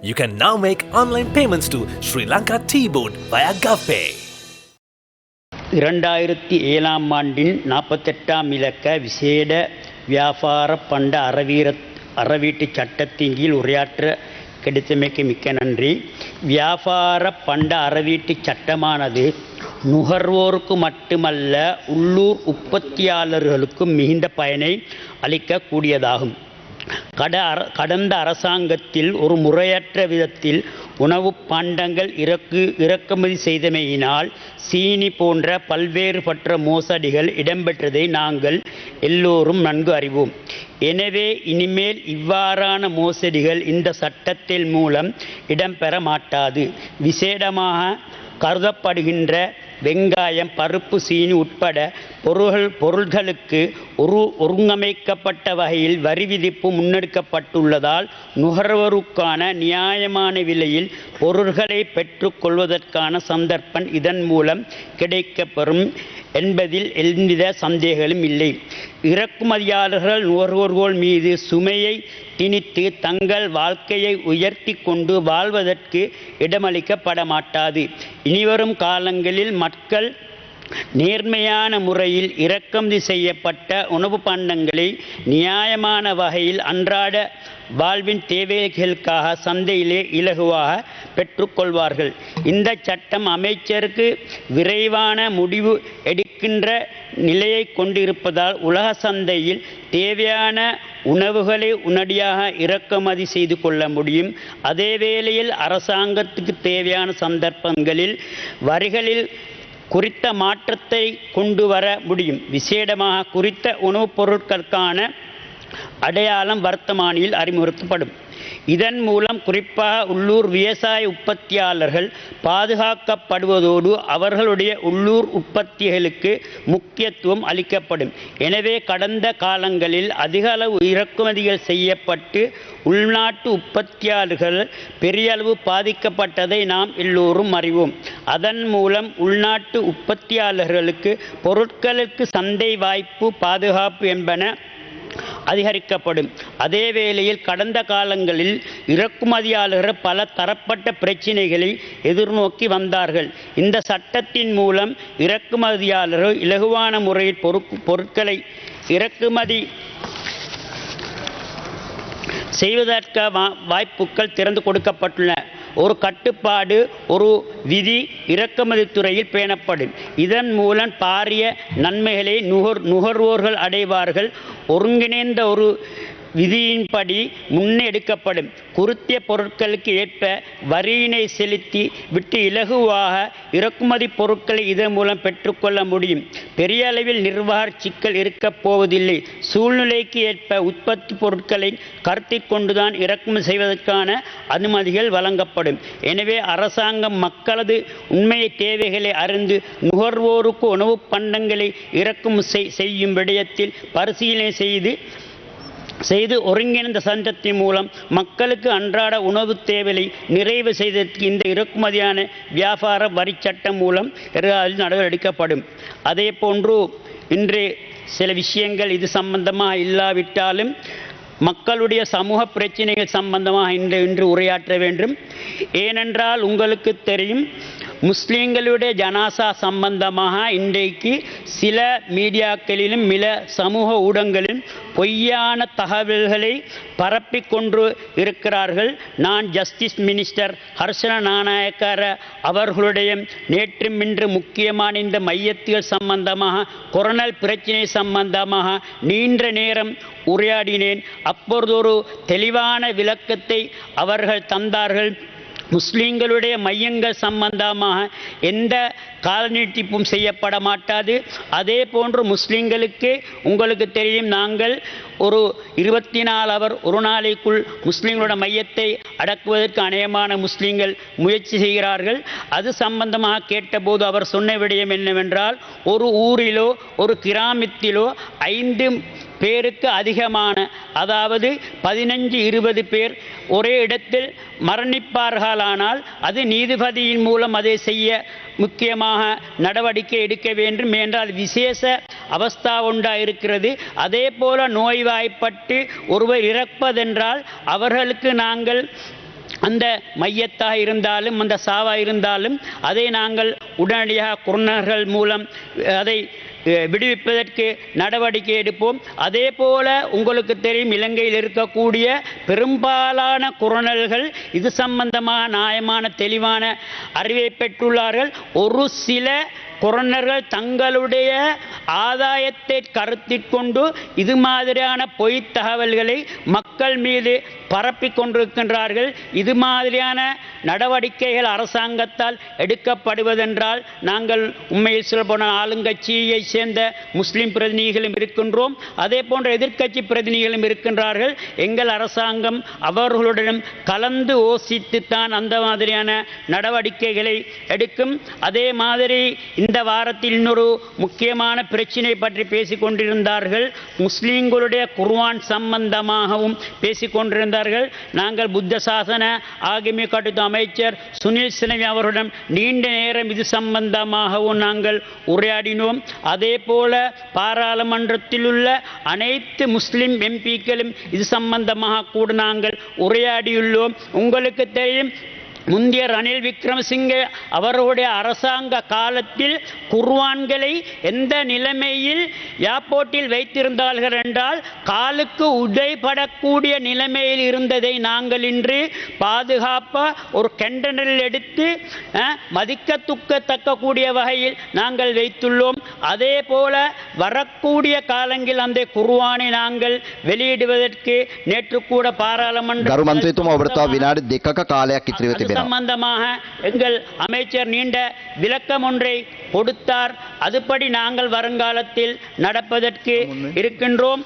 You can now make online payments to Sri Lanka Tea Board via GovPay. இரண்டாயிரத்தி ஏழாம் ஆண்டின் நாற்பத்தெட்டாம் இலக்க விசேட வியாபார பண்ட அறவீர அறவீட்டு சட்டத்தின் கீழ் உரையாற்ற கிடைத்தமைக்கு மிக்க நன்றி வியாபார பண்ட அறவீட்டு சட்டமானது நுகர்வோருக்கு மட்டுமல்ல உள்ளூர் உற்பத்தியாளர்களுக்கும் மிகுந்த பயனை அளிக்கக்கூடியதாகும் கட அர கடந்த அரசாங்கத்தில் ஒரு முறையற்ற விதத்தில் உணவுப் பாண்டங்கள் இறக்கு இறக்குமதி செய்தமையினால் சீனி போன்ற பல்வேறுபட்ட மோசடிகள் இடம்பெற்றதை நாங்கள் எல்லோரும் நன்கு அறிவோம். எனவே இனிமேல் இவ்வாறான மோசடிகள் இந்த சட்டத்தின் மூலம் இடம்பெற மாட்டாது. விசேடமாக கருதப்படுகின்ற வெங்காயம் பருப்பு சீனி உட்பட பொருள்கள் பொருள்களுக்கு ஒரு ஒருங்கமைக்கப்பட்ட வகையில் வரி விதிப்பு முன்னெடுக்கப்பட்டுள்ளதால் நுகர்வோருக்கான நியாயமான விலையில் பொருள்களை பெற்றுக்கொள்வதற்கான சந்தர்ப்பம் இதன் மூலம் கிடைக்கப்பெறும். என்பதில் எவ்வித சந்தேகங்களும் இல்லை. இறக்குமதியாளர்கள் நுகர்வோர்கள் மீது சுமையை திணித்து தங்கள் வாழ்க்கையை உயர்த்தி கொண்டு வாழ்வதற்கு இடமளிக்கப்பட மாட்டாது இனிவரும் காலங்களில் மக்கள் நேர்மையான முறையில் இறக்குமதி செய்யப்பட்ட உணவு பண்டங்களை நியாயமான வகையில் அன்றாட வாழ்வின் தேவைகளுக்காக சந்தையிலே இலகுவாக பெற்றுக்கொள்வார்கள். இந்த சட்டம் அமைச்சருக்கு விரைவான முடிவு எடுக்கின்ற நிலையை கொண்டிருப்பதால் உலக சந்தையில் தேவையான உணவுகளை உடனடியாக இறக்குமதி செய்து கொள்ள முடியும். அதே வேளையில் அரசாங்கத்துக்கு தேவையான சந்தர்ப்பங்களில் வரிகளில் குறித்த மாற்றத்தை கொண்டு வர முடியும். விசேடமாக குறித்த உணவுப் பொருட்களுக்கான அடையாளம் வர்த்தமானியில் அறிமுகப்படுத்தப்படும். இதன் மூலம் குறிப்பாக உள்ளூர் விவசாய உற்பத்தியாளர்கள் பாதுகாக்கப்படுவதோடு அவர்களுடைய உள்ளூர் உற்பத்திகளுக்கு முக்கியத்துவம் அளிக்கப்படும். எனவே கடந்த காலங்களில் அதிக அளவு இறக்குமதிகள் செய்யப்பட்டு உள்நாட்டு உற்பத்தியாளர்கள் பெரிய அளவு பாதிக்கப்பட்டதை நாம் எல்லோரும் அறிவோம். அதன் மூலம் உள்நாட்டு உற்பத்தியாளர்களுக்கு பொருட்களுக்கு சந்தை வாய்ப்பு பாதுகாப்பு என்பன அதிகரிக்கப்படும். அதே வேளையில் கடந்த காலங்களில் இறக்குமதியாளர்கள் பல தரப்பட்ட பிரச்சினைகளை எதிர்நோக்கி வந்தார்கள். இந்த சட்டத்தின் மூலம் இறக்குமதியாளர்கள் இலகுவான முறையில் பொருட் பொருட்களை இறக்குமதி செய்வதற்க வா- வாய்ப்புகள் திறந்து கொடுக்கப்பட்டுள்ளன. ஒரு கட்டுப்பாடு ஒரு விதி இறக்குமதி துறையில் பேணப்படும். இதன் மூலம் பாரிய நன்மைகளை நுகர் நுகர்வோர்கள் அடைவார்கள். ஒருங்கிணைந்த ஒரு விதியின்படி முன்னெடுக்கப்படும். குறித்திய பொருட்களுக்கு ஏற்ப வரியினை செலுத்தி விட்டு இலகுவாக இறக்குமதி பொருட்களை இதன் மூலம் பெற்றுக்கொள்ள முடியும். பெரிய அளவில் நிர்வாக சிக்கல் இருக்கப் போவதில்லை. சூழ்நிலைக்கு ஏற்ப உற்பத்தி பொருட்களை கருத்தில் கொண்டுதான் இறக்குமதி செய்வதற்கான அனுமதிகள் வழங்கப்படும். எனவே அரசாங்கம் மக்களது உண்மைய தேவைகளை அறிந்து நுகர்வோருக்கு உணவுப் பண்டங்களை இறக்குமதி செய்யும் விடயத்தில் பரிசீலனை செய்து செய்து ஒருங்கிணைந்த சட்டத்தின் மூலம் மக்களுக்கு அன்றாட உணவு தேவையை நிறைவு செய்ததற்கு இந்த இறக்குமதியான வியாபார வரி சட்டம் மூலம் எதிர்காலத்தில் நடவடிக்கை எடுக்கப்படும். அதே போன்று இன்று சில விஷயங்கள் இது சம்பந்தமாக இல்லாவிட்டாலும் மக்களுடைய சமூக பிரச்சனைகள் சம்பந்தமாக இன்று இன்று உரையாற்ற வேண்டும். ஏனென்றால் உங்களுக்கு தெரியும் முஸ்லீம்களுடைய ஜனாசா சம்பந்தமாக இன்றைக்கு சில மீடியாக்களிலும் மில சமூக ஊடகங்களிலும் பொய்யான தகவல்களை பரப்பி கொண்டு இருக்கிறார்கள். நான் ஜஸ்டிஸ் மினிஸ்டர் ஹர்ஷன நாணயக்கார அவர்களுடைய நேற்று மின்று முக்கியமான இந்த மையத்துகள் சம்பந்தமாக கொரோனல் பிரச்சினை சம்பந்தமாக நீண்ட நேரம் உரையாடினேன். அப்பொழுது ஒரு தெளிவான விளக்கத்தை அவர்கள் தந்தார்கள். முஸ்லீம்களுடைய மையங்கள் சம்பந்தமாக எந்த கால நீட்டிப்பும் செய்யப்பட மாட்டாது அதே போன்று முஸ்லீம்களுக்கு உங்களுக்கு தெரியும் நாங்கள் ஒரு இருபத்தி நாலு அவர் ஒரு நாளைக்குள் முஸ்லீம்களோட மையத்தை அடக்குவதற்கு அநேகமான முஸ்லீம்கள் முயற்சி செய்கிறார்கள். அது சம்பந்தமாக கேட்டபோது அவர் சொன்ன விடயம் என்னவென்றால் ஒரு ஊரிலோ ஒரு கிராமத்திலோ ஐந்து பேருக்கு அதிகமான அதாவது பதினஞ்சு இருபது பேர் ஒரே இடத்தில் மரணிப்பார்களானால் அது நீதிபதியின் மூலம் அதை செய்ய முக்கியமாக நடவடிக்கை எடுக்க வேண்டும் என்றால் விசேஷ அவஸ்தா உண்டா இருக்கிறது. அதே போல நோய்வாய்ப்பட்டு ஒருவர் இறப்பதென்றால் அவர்களுக்கு நாங்கள் அந்த மையத்தாக இருந்தாலும் அந்த சாவா இருந்தாலும் அதை நாங்கள் உடனடியாக குருணர்கள் மூலம் அதை விடுவிப்பதற்கு நடவடிக்கை எடுப்போம். அதே போல உங்களுக்கு தெரியும் இலங்கையில் இருக்கக்கூடிய பெரும்பாலான குரணல்கள் இது சம்பந்தமாக நியாயமான தெளிவான அறிவை பெற்றுள்ளார்கள். ஒரு சில குரணர்கள் தங்களுடைய ஆதாயத்தை கருத்திற்கொண்டு இது மாதிரியான பொய் தகவல்களை மக்கள் மீது பரப்பிக் கொண்டிருக்கின்றார்கள் இது மாதிரியான நடவடிக்கைகள் அரசாங்கத்தால் எடுக்கப்படுவதென்றால் நாங்கள் உண்மையில் சொல்ல ஆளுங்கட்சியை சேர்ந்த முஸ்லீம் பிரதிநிதிகளும் இருக்கின்றோம். அதே போன்ற எதிர்க்கட்சி பிரதிநிதிகளும் இருக்கின்றார்கள். எங்கள் அரசாங்கம் அவர்களுடனும் கலந்து யோசித்துத்தான் அந்த மாதிரியான நடவடிக்கைகளை எடுக்கும். அதே மாதிரி இந்த வாரத்தில் இன்னொரு முக்கியமான பிரச்சினை பற்றி பேசிக்கொண்டிருந்தார்கள். முஸ்லீம்களுடைய குர்வான் சம்பந்தமாகவும் பேசிக் கொண்டிருந்தார்கள் நாங்கள் புத்த சாசன ஆகிய கட்டுத்த அமைச்சர் சுனில் சினவி அவருடன் நீண்ட நேரம் இது சம்பந்தமாகவும் நாங்கள் உரையாடினோம். அதே போல பாராளுமன்றத்தில் உள்ள அனைத்து முஸ்லிம் எம்பிக்களும் இது சம்பந்தமாக கூட நாங்கள் உரையாடியுள்ளோம். உங்களுக்கு தெரியும் முந்தைய ரணில் விக்ரமசிங்க அவருடைய அரசாங்க காலத்தில் குர்வான்களை எந்த நிலைமையில் ஏர்போர்ட்டில் வைத்திருந்தார்கள் என்றால் காலுக்கு உடைபடக்கூடிய நிலைமையில் இருந்ததை நாங்கள் இன்று பாதுகாப்பாக ஒரு கெண்டனில் எடுத்து அஹ், மதிக்கத்துக்கத்தக்கக்கூடிய வகையில் நாங்கள் வைத்துள்ளோம். அதே போல வரக்கூடிய காலங்களில் அந்த குர்வானை நாங்கள் வெளியிடுவதற்கு நேற்று கூட பாராளுமன்ற சம்பந்தமாக எங்கள் அமைச்சர் நீண்ட விளக்கம் ஒன்றை கொடுத்தார். அதுபடி நாங்கள் வருங்காலத்தில் நடப்பதற்கு இருக்கின்றோம்.